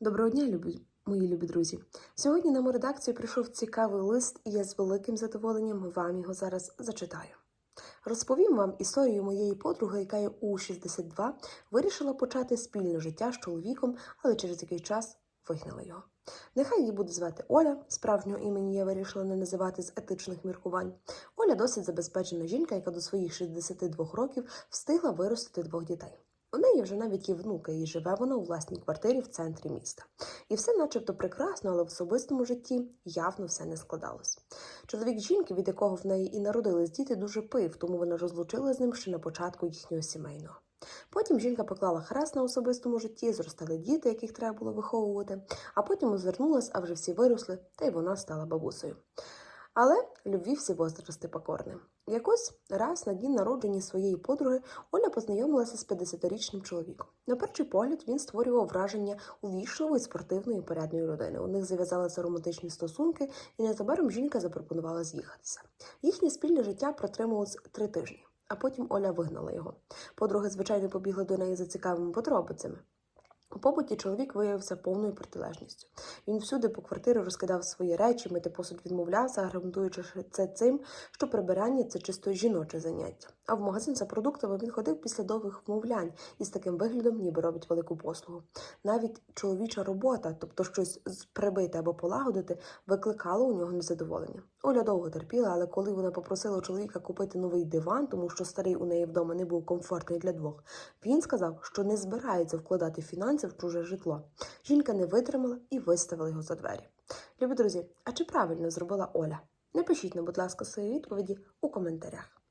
Доброго дня, любі, мої любі друзі. Сьогодні нам у редакцію прийшов цікавий лист, і я з великим задоволенням вам його зараз зачитаю. Розповім вам історію моєї подруги, яка у 62 вирішила почати спільне життя з чоловіком, але через який час вигнала його. Нехай її буде звати Оля, справжнього імені я вирішила не називати з етичних міркувань. Оля досить забезпечена жінка, яка до своїх 62 років встигла виростити двох дітей. У неї вже навіть є внука, і живе вона у власній квартирі в центрі міста. І все начебто прекрасно, але в особистому житті явно все не складалось. Чоловік жінки, від якого в неї і народились діти, дуже пив, тому вона розлучила з ним ще на початку їхнього сімейного. Потім жінка поклала хрест на особистому житті, зростали діти, яких треба було виховувати, а потім озвернулась, а вже всі виросли, та й вона стала бабусею. Але любві всі возрасти покорні. Якось раз на дні народження своєї подруги Оля познайомилася з 50-річним чоловіком. На перший погляд він створював враження увічливої, спортивної порядної людини. У них зав'язалися романтичні стосунки, і незабаром жінка запропонувала з'їхатися. Їхнє спільне життя протрималось три тижні, а потім Оля вигнала його. Подруги, звичайно, побігли до неї за цікавими подробицями. У побуті чоловік виявився повною протилежністю. Він всюди по квартирі розкидав свої речі, мити посуд відмовлявся, аргументуючи це цим, що прибирання це чисто жіноче заняття. А в магазин за продуктами він ходив після довгих вмовлянь і з таким виглядом ніби робить велику послугу. Навіть чоловіча робота, тобто щось прибити або полагодити, викликало у нього незадоволення. Оля довго терпіла, але коли вона попросила чоловіка купити новий диван, тому що старий у неї вдома не був комфортний для двох, він сказав, що не збирається вкладати фінанси в чуже житло. Жінка не витримала і виставила його за двері. Любі друзі, а чи правильно зробила Оля? Напишіть нам, будь ласка, свої відповіді у коментарях.